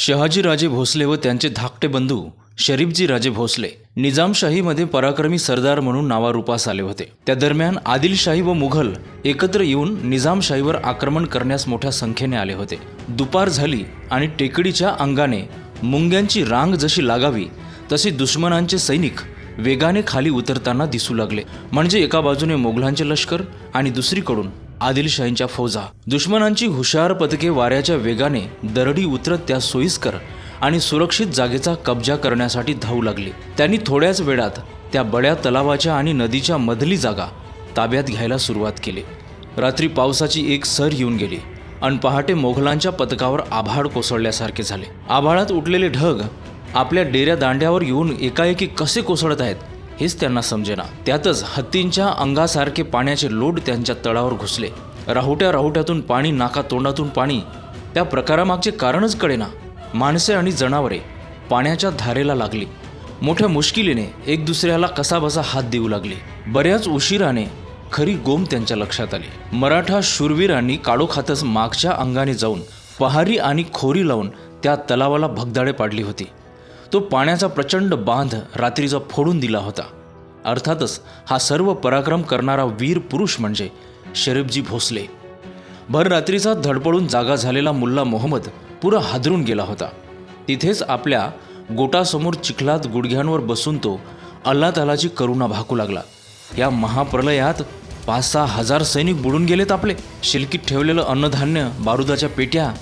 शहाजीराजे भोसले व त्यांचे धाकटे बंधू शरीफजी राजे भोसले निजामशाहीमध्ये पराक्रमी सरदार म्हणून नावारूपास आले होते. त्या दरम्यान आदिलशाही व मुघल एकत्र येऊन निजामशाहीवर आक्रमण करण्यास मोठ्या संख्येने आले होते. दुपार झाली आणि टेकडीच्या अंगाने मुंग्यांची रांग जशी लागावी तसे दुश्मनांचे सैनिक वेगाने खाली उतरताना दिसू लागले. म्हणजे एका बाजूने मोगलांचे लष्कर आणि दुसरीकडून आदिलशाहींच्या फौजा. दुश्मनांची हुशार पथके वाऱ्याच्या वेगाने दरडी उतरत त्या सोयीस्कर आणि सुरक्षित जागेचा कब्जा करण्यासाठी धावू लागली. त्यांनी थोड्याच वेळात त्या बड्या तलावाच्या आणि नदीच्या मधली जागा ताब्यात घ्यायला सुरुवात केली. रात्री पावसाची एक सर येऊन गेली आणि पहाटे मोघलांच्या पथकावर आभाळ कोसळल्यासारखे झाले. आभाळात उठलेले ढग आपल्या डेऱ्या दांड्यावर येऊन एकाएकी कसे कोसळत आहेत? हेच त्यांना समजेना. त्यातच हत्तींच्या अंगासारखे पाण्याचे लोट त्यांच्या तळावर घुसले. राहुट्या राहुट्यातून पाणी नाका तोंडातून पाणी. त्या प्रकारामागचे कारणच कळेना. माणसे आणि जनावरे पाण्याच्या धारेला लागली. मोठ्या मुश्किलीने एक दुसऱ्याला कसाबसा हात देऊ लागले. बऱ्याच उशिराने खरी गोम त्यांच्या लक्षात आली. मराठा शूरवीरांनी काळोखातच मागच्या अंगाने जाऊन पहारी आणि खोरी लावून त्या तलावाला भगदाडे पाडली होती. तो पाण्याचा प्रचंड बांध रात्रीचा फोडून दिला होता. अर्थातच हा सर्व पराक्रम करणारा वीर पुरुष म्हणजे शरीफजी भोसले. भर रात्रीचा धडपडून जागा झालेला मुल्ला मोहम्मद पुरा हादरून गेला होता. तिथेच आपल्या गोटासमोर चिखलात गुडघ्यांवर बसून तो अल्ला तालाची करुणा भाकू लागला. या महाप्रलयात पाच सहा हजार सैनिक बुडून गेलेत आपले. शिलकीत ठेवलेलं अन्नधान्य बारुदाच्या पेट्या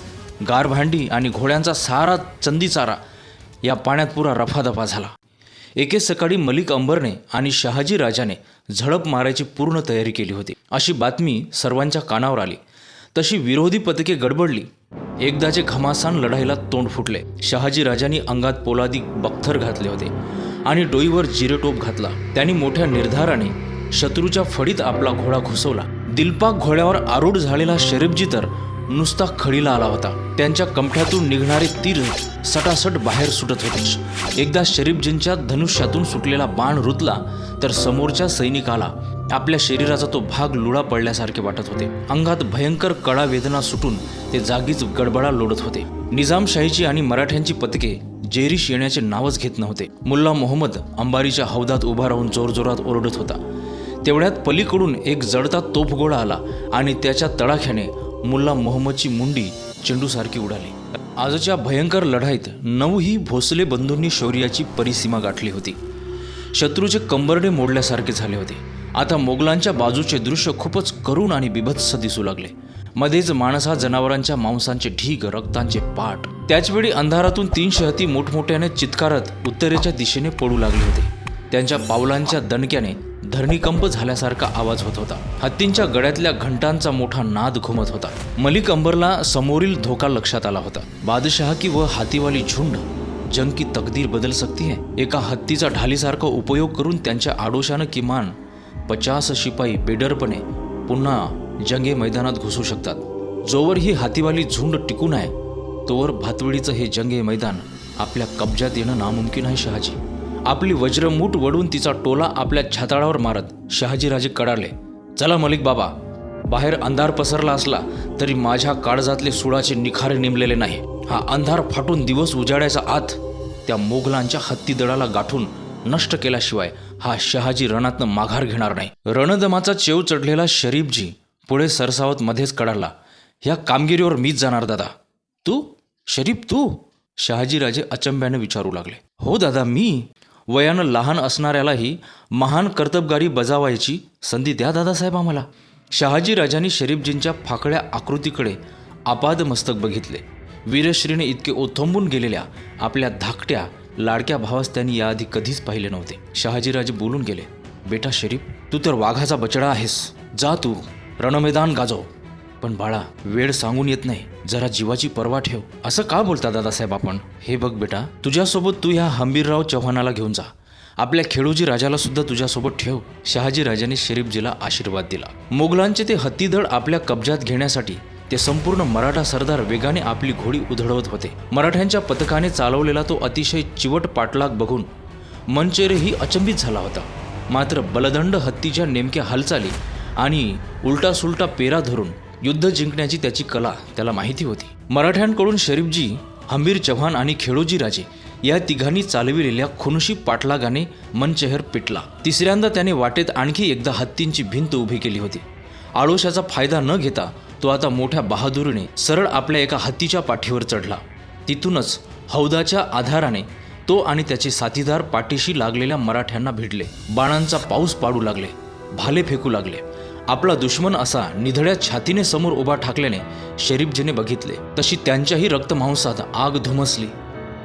गारभांडी आणि घोड्यांचा सारा चंदीचारा या पाण्यात पुरा रफादफा झाला. एके सकाळी मलिक अंबरने आणि शहाजी राजाने झडप मारायची पूर्ण तयारी केली होती. अशी बातमी सर्वांच्या कानावर आली. तशी विरोधी पथके गडबडली. एकदाचे घमासान लढाईला तोंड फुटले. शहाजी राजांनी अंगात पोलादी बख्तर घातले होते आणि डोईवर जिरेटोप घातला. त्यांनी मोठ्या निर्धाराने शत्रूच्या फडीत आपला घोडा घुसवला. दिलपाक घोड्यावर आरूढ झालेला शरीफजी तर नुसता खडीला आला होता. त्यांच्या कंठ्यातून निघणारे तीर सटासट बाहेर सुटत होते. एकदा शरीफजींच्या धनुष्यातून सुटलेला बाण रुतला तर समोरच्या सैनिकाला आपल्या शरीराचा तो भाग लुळा पडल्यासारखे वाटत होते. अंगात भयंकर कडा वेदना सुटून ते जागीच गडबडा लोडत होते. निजामशाहीची आणि मराठ्यांची पथके जेरीश येण्याचे नावच घेत नव्हते. मुल्ला मोहम्मद अंबारीच्या हौदात उभा राहून जोरजोरात ओरडत होता. तेवढ्यात पलीकडून एक जडता तोफगोळा आला आणि त्याच्या तडाख्याने मुल्ला मोहम्मदची मुंडी चेंडूसारखी उडाली. आजच्या भयंकर लढाईत नऊही भोसले बंधूंनी शौर्याची परिसीमा गाठली होती. शत्रूचे कंबरडे मोडल्यासारखे झाले होते. आता मोगलांच्या बाजूचे दृश्य खूपच करुण आणि बिभत्स दिसू लागले. मध्येच माणसा जनावरांच्या मांसांचे ढीग रक्तांचे पाठ त्याचवेळी अंधारातून तीन शहती मोठमोठ्याने चित्कारत उत्तरेच्या दिशेने पडू लागले होते. त्यांच्या पावलांच्या दणक्याने धरणीकंप झाल्यासारखा आवाज होत होता. हत्तींच्या गळ्यातल्या घंटांचा मोठा नाद घुमत होता. मलिक अंबरला समोरील धोका लक्षात आला होता. बादशहा की व हातीवाली झुंड जंग की तकदीर बदल सकती है. एका हत्तीचा ढालीसारखा उपयोग करून त्यांच्या आडोशानं किमान पचास शिपाई बेडरपणे पुन्हा जंगे मैदानात घुसू शकतात. जोवर ही हातीवाली झुंड टिकून आहे तोवर भातवडीचं हे जंगे मैदान आपल्या कब्जात येणं नामुमकिन आहे शहाजी. आपली वज्रमूठ वडून तिचा टोला आपल्या छाताळावर मारत शहाजीराजे कडाले चला मलिक बाबा बाहेर अंधार पसरला असला तरी माझ्या काळजातले सुडाचे निखारे नेमलेले नाही. हा अंधार फाटून दिवस उजाडायचा आत त्या मोगलांच्या हत्तीदळाला गाठून नष्ट केल्याशिवाय हा शहाजी रणातनं माघार घेणार नाही. रणदमाचा चेव चढलेला शरीफजी पुढे सरसावत मध्येच कडाला ह्या कामगिरीवर मीच जाणार दादा. तू? शरीफ तू? शहाजीराजे अचंब्याने विचारू लागले हो दादा मी वयानं लहान असणाऱ्यालाही महान कर्तबगारी बजावायची संधी द्या दादासाहेब आम्हाला. शहाजीराजांनी शरीफजींच्या फाकड्या आकृतीकडे आपाद मस्तक बघितले. वीरश्रीने इतके ओथंबून गेलेल्या आपल्या धाकट्या लाडक्या भावास त्यांनी याआधी कधीच पाहिले नव्हते. शहाजीराजे बोलून गेले बेटा शरीफ तू तर वाघाचा बचडा आहेस. जा तू रणमैदान गाजव. पण बाळा वेळ सांगून येत नाही. जरा जीवाची पर्वा ठेव. असं का बोलता दादासाहेब आपण? हे बघ बेटा तुझ्यासोबत तू ह्या हंबीरराव चव्हाणाला घेऊन जा. आपल्या खेडूजी राजाला सुद्धा तुझ्यासोबत ठेव. शहाजी राजाने शरीफजीला आशीर्वाद दिला. मोगलांचे ते हत्तीदळ आपल्या कब्जात घेण्यासाठी ते संपूर्ण मराठा सरदार वेगाने आपली घोडी उधळवत होते. मराठ्यांच्या पथकाने चालवलेला तो अतिशय चिवट पाठलाग बघून मनचेरेही अचंबित झाला होता. मात्र बलदंड हत्तीच्या नेमक्या हालचाली आणि उलटा सुलटा पेरा धरून युद्ध जिंकण्याची त्याची कला त्याला माहिती होती. मराठ्यांकडून शरीफजी हंबीर चव्हाण आणि खेळोजी राजे या तिघांनी चालविलेल्या खुनशी पाठलागाने मनचेहर पिटला. तिसऱ्यांदा त्याने वाटेत आणखी एकदा हत्तींची भिंत उभी केली होती. आळोशाचा फायदा न घेता तो आता मोठ्या बहादुरीने सरळ आपल्या एका हत्तीच्या पाठीवर चढला. तिथूनच हौदाच्या आधाराने तो आणि त्याचे साथीदार पाठीशी लागलेल्या मराठ्यांना भिडले. बाणांचा पाऊस पाडू लागले. भाले फेकू लागले. आपला दुश्मन असा निधड्या छातीने समोर उभा ठाकल्याने शरीफजीने बघितले. तशी त्यांच्याही रक्तमांसात आग धुमसली.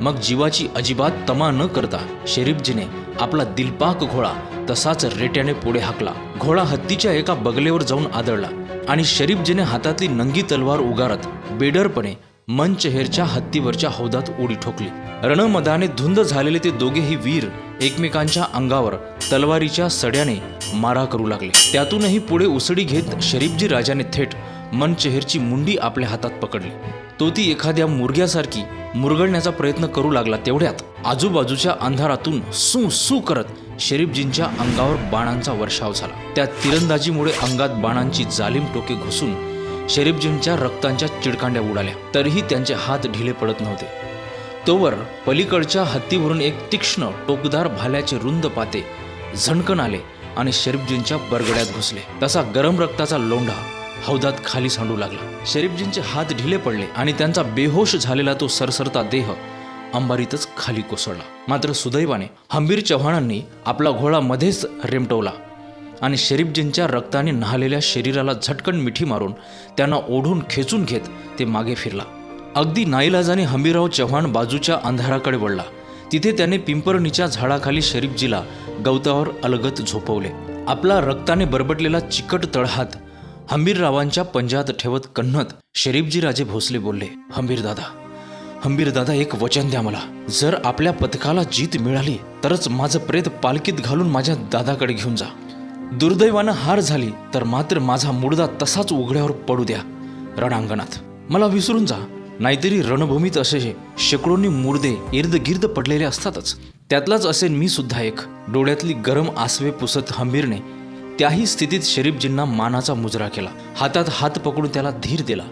मग जीवाची अजिबात तमा न करता शरीफजीने आपला दिलपाक घोडा तसाच रेट्याने पुढे हाकला. घोडा हत्तीच्या एका बगलेवर जाऊन आदळला आणि शरीफजीने हातातली नंगी तलवार उगारत बेडरपणे मनचेहेरच्या हत्तीवरच्या हौदात उडी ठोकली. रणमदाने धुंद झालेले ते दोघेही वीर एकमेकांच्या अंगावर तलवारीच्या सड्याने मारा करू लागले. त्यातूनही पुढे उसडी घेत शरीफजी राजाने थेट मनचेहेरची मुंडी आपल्या हातात पकडली. तो ती एखाद्या मुरग्यासारखी मुरगळण्याचा प्रयत्न करू लागला. तेवढ्यात आजूबाजूच्या अंधारातून सू सू करत शरीफजींच्या अंगावर बाणांचा वर्षाव झाला. त्या तिरंदाजीमुळे अंगात बाणांची जालिम टोके घुसून शरीफजींच्या रक्तांच्या चिडकांड्या उडाल्या. तरीही त्यांचे हात ढिले पडत नव्हते. तोवर पलीकडच्या हत्तीवरून एक तीक्ष्ण टोकदार भाल्याचे रुंद पाते झणकन आले आणि शरीफजींच्या बरगड्यात घुसले. तसा गरम रक्ताचा लोंढा हौदात खाली सांडू लागला. शरीफजींचे हात ढिले पडले आणि त्यांचा बेहोश झालेला तो सरसरता देह अंबारीतच खाली कोसळला. मात्र सुदैवाने हंबीर चव्हाणांनी आपला घोडा मध्येच रेमटवला आणि शरीफजींच्या रक्ताने न्हालेल्या शरीराला झटकन मिठी मारून त्यांना ओढून खेचून घेत ते मागे फिरला. अगदी नाईलाजाने हंबीरराव चव्हाण बाजूच्या अंधाराकडे वळला. तिथे त्याने पिंपरणीच्या झाडाखाली शरीफजीला गवतावर अलगत झोपवले. आपला रक्ताने बरबटलेला चिकट तळहात हंबीररावांच्या पंजात ठेवत कन्नत शरीफजी राजे भोसले बोलले हंबीर दादा हंबीर दादा एक वचन द्या मला. जर आपल्या पथकाला जीत मिळाली तरच माझं प्रेत पालखीत घालून माझ्या दादाकडे घेऊन जा. दुर्दैवानं हार झाली तर मात्र माझा मुडदा तसाच उघड्यावर पडू द्या. रणांगणात. मला विसरून जा. नाहीतरी रणभूमीत असे शेकडोंनी मुर्दे इर्द गिर्द पडलेले असतातच. त्यातलाच असेल मी सुद्धा एक. डोळ्यातली गरम आसवे पुसत हंबीरने त्याही स्थितीत शरीफजींना मानाचा मुजरा केला. हातात हात पकडून त्याला धीर दिला.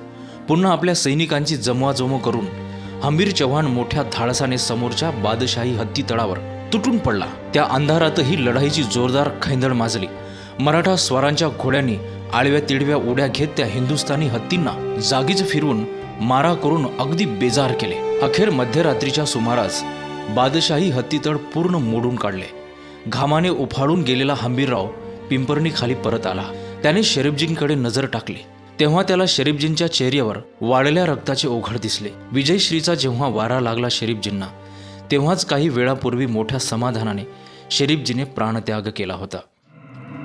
पुन्हा आपल्या सैनिकांची जमवाजमव करून हंबीर चव्हाण मोठ्या धाडसाने समोरच्या बादशाही हत्ती तळावर तुटून पडला. त्या अंधारातही लढाईची जोरदार खैंदळ माजली. मराठा स्वारांच्या घोड्यांनी आळव्या तिडव्या उड्या घेत त्या हिंदुस्थानी हत्तींना जागीच फिरवून मारा करून अगदी बेजार केले. अखेर मध्यरात्रीच्या सुमारास बादशाही हत्तीतळ पूर्ण मोडून काढले. घामाने उफाळून गेलेला हंबीरराव पिंपरणी खाली परत आला. त्याने शरीफजींकडे नजर टाकली. तेव्हा त्याला शरीफजींच्या चेहऱ्यावर वाढल्या रक्ताचे ओघळ दिसले. विजयश्रीचा जेव्हा वारा लागला शरीफजींना तेव्हाच काही वेळापूर्वी मोठ्या समाधानाने शरीफजीने प्राणत्याग केला होता.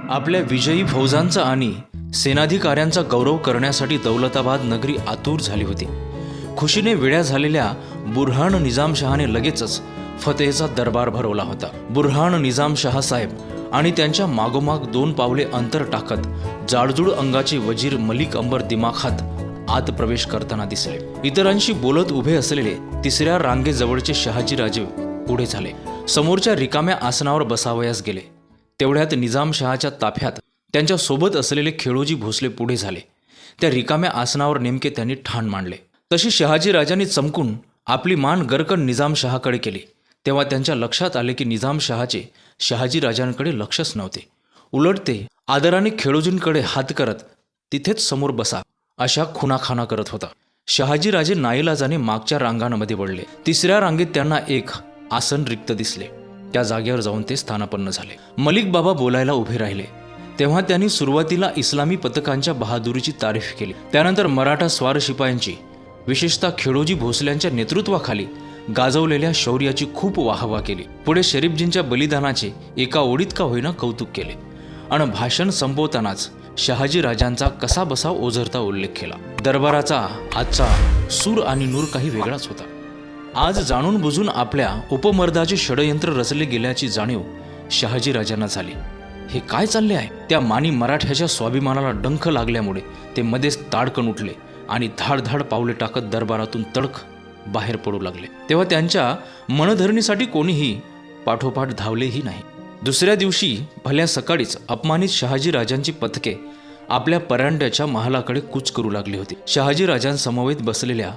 आपल्या विजयी फौजांचा आणि सेनाधिकाऱ्यांचा गौरव करण्यासाठी दौलताबाद नगरी आतूर झाली होती. खुशीने वेड्या झालेल्या बुरहान निजामशहाने लगेचच फतेहचा दरबार भरवला होता. बुरहान निजामशहा साहेब आणि त्यांच्या मागोमाग दोन पावले अंतर टाकत जाडजूड अंगाचे वजीर मलिक अंबर दिमाखात आत प्रवेश करताना दिसले. इतरांशी बोलत उभे असलेले तिसऱ्या रांगेजवळचे शहाजीराजे पुढे झाले. समोरच्या रिकाम्या आसनावर बसावयास गेले. तेवढ्यात निजामशहाच्या ताफ्यात त्यांच्यासोबत असलेले खेळोजी भोसले पुढे झाले. त्या रिकाम्या आसनावर नेमके त्यांनी ठाण मांडले. तशी शहाजी राजांनी चमकून आपली मान गरकन निजामशहाकडे केली. तेव्हा त्यांच्या लक्षात आले की निजामशहाचे शहाजी राजांकडे लक्षच नव्हते. उलट ते आदराने खेळोजींकडे हात करत तिथेच समोर बसा अशा खुनाखाना करत होता. शहाजीराजे नाईलाजाने मागच्या रांगांमध्ये वळले. तिसऱ्या रांगेत त्यांना एक आसन रिक्त दिसले. त्या जागेवर जाऊन ते स्थानापन्न झाले. मलिक बाबा बोलायला उभे राहिले. तेव्हा त्यांनी सुरुवातीला इस्लामी पथकांच्या बहादुरीची तारीफ केली. त्यानंतर मराठा स्वार शिपायांची विशेषतः खेडोजी भोसल्यांच्या नेतृत्वाखाली गाजवलेल्या शौर्याची खूप वाहवा केली. पुढे शरीफजींच्या बलिदानाचे एका ओळीत का होईना कौतुक केले. आणि भाषण संपवतानाच शहाजी राजांचा कसा बसा ओझरता उल्लेख केला. दरबाराचा आजचा सूर आणि नूर काही वेगळाच होता. आज जाणून बुजून आपल्या उपमर्दाचे षडयंत्र रचले गेल्याची जाणीव शहाजी राजांना झाली. हे काय चालले आहे? त्या मानी मराठ्याच्या स्वाभिमानाला डंख लागल्यामुळे ते मध्येच ताडकन उठले आणि धाडधाड पावले टाकत दरबारातून तडक बाहेर पडू लागले. तेव्हा त्यांच्या मनधरणीसाठी कोणीही पाठोपाठ धावलेही नाही. दुसऱ्या दिवशी भल्या सकाळीच अपमानित शहाजी राजांची पथके आपल्या परांड्याच्या महालाकडे कूच करू लागली होती. शहाजी राजांसमवेत बसलेल्या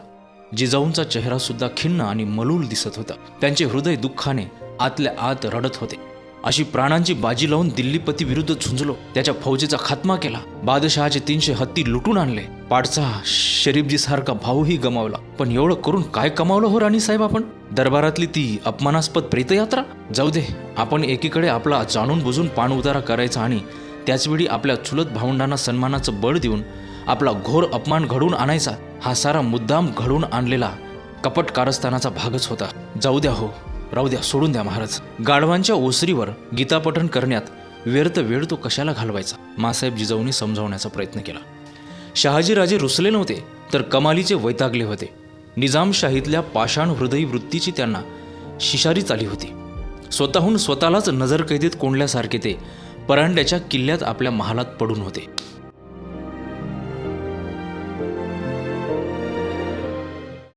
जिजाऊंचा चेहरा सुद्धा खिन्न आणि मलूल दिसत होता. त्यांचे हृदय दुःखाने आतल्या आत रडत होते. अशी प्राणांची बाजी लावून दिल्लीपती विरुद्ध झुंजलो. त्याच्या फौजेचा खात्मा केला. बादशहाचे तीनशे हत्ती लुटून आणले. पाडसा शरीफजी सारखा भाऊही गमावला. पण एवढं करून काय कमावलं हो राणी साहेब आपण? दरबारातली ती अपमानास्पद प्रेतयात्रा? जाऊ दे आपण एकीकडे आपला जाणून बुजून पाण उतारा करायचा आणि त्याचवेळी आपल्या चुलत भावंडांना सन्मानाचं बळ देऊन आपला घोर अपमान घडवून आणायचा हा सारा मुद्दाम घडवून आणलेला कपट कारस्थानाचा भागच होता. जाऊ द्या हो राहू द्या सोडून द्या महाराज. गाढवांच्या ओसरीवर गीतापठण करण्यात व्यर्थ वेळ तो कशाला घालवायचा? मासाहेब जिजाऊंनी समजावण्याचा प्रयत्न केला. शहाजीराजे रुसले नव्हते तर कमालीचे वैतागले होते. निजामशाहीतल्या पाषाण हृदयी वृत्तीची त्यांना शिशारीच आली होती. स्वतःहून स्वतःलाच नजरकैदीत कोंडल्यासारखे ते परांड्याच्या किल्ल्यात आपल्या महालात पडून होते.